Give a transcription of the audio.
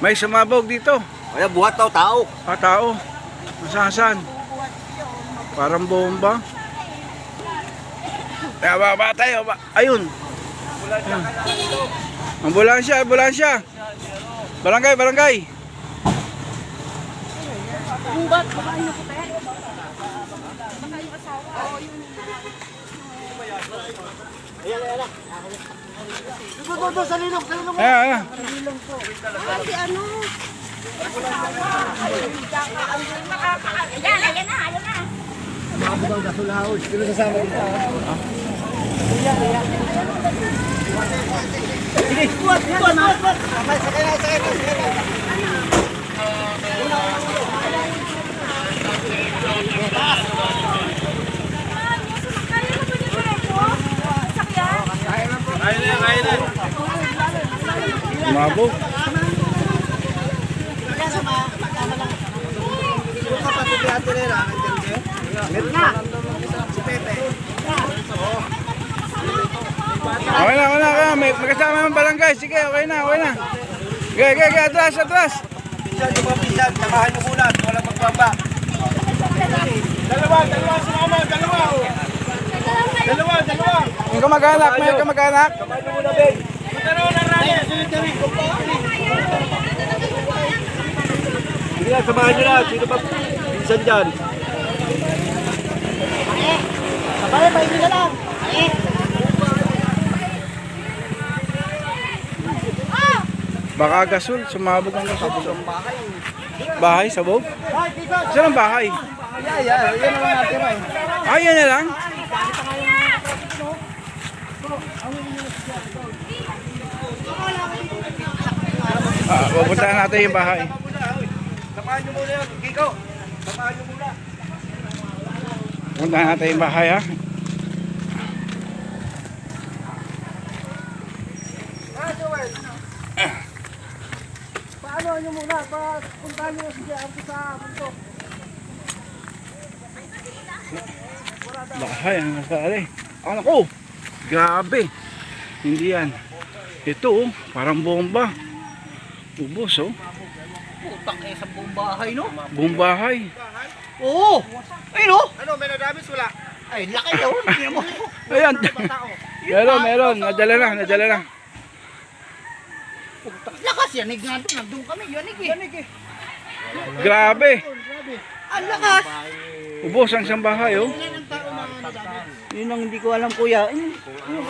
May sumabog dito. Kaya buhat tao tao. Ah, tao. Masasan. Parang bomba. Kaya baba tayo. Ba Ayun. Ayun. Ambulansya, ambulansya. Barangay, barangay. Doon, doon, sa lilong, sa lilong. Ayan, ayan. Kasi ano? Ayan, ayan na, ayan na. Sino sasama dito? Sige, buhat, buhat, buhat, buhat. Sakay, sakay na, sakay na, sakay na. Kaya na ba niya diretso? Sakyan? Sumabog. Yung kapatid ni Ate Lela, nandiyan kayo? Meron na. Si Pepe. Okay na, okay na, okay na. May, may kasama ng barangay. Sige, okay na, okay na. Okay, okay, okay. Atras, atras. Mga pinsan, samahan niyo muna. Walang magbaba. Dalawa, dalawa, sumama, dalawa. Dalawa, dalawa. May kamag-anak, may kamag-anak. Samahan niyo muna, Ben. Dalawa lang natin. Sige na, samahan niyo na. Sino ba pinsan dyan? Sabay, pahingi na lang. Baka gasol, sumabog ang gasol. Bahay, sabog? Saan ang bahay? Yeah, yeah. Yan lang natin, eh. Ah, yan na lang? Ah, pupuntahan natin yung bahay. Samahan niyo muna yun. Kiko, samahan niyo muna. Pupuntahan natin yung bahay, ha? Ah. Paano nyo muna? Puntahan nyo si JR sa bundok. Bahay, ang nasali. Ano ko? Grabe. Hindi yan. Ito, oh, parang bomba. Ubos, oh. Putang eh, sa buong bahay, no? Buong bahay. Oo! Ay, no? Ano, may nadamage wala? Ay, laki yun. Hindi mo. Ayan. meron, meron. Nadala na, nadala na. Putang lakas yan. Nga doon, nandun kami. Yanig eh. Yanig eh. Grabe. Ang lakas. Ubos ang isang bahay, oh. Ilan ang tao na nadamage? Yun ang hindi ko alam, kuya. Yun, yun,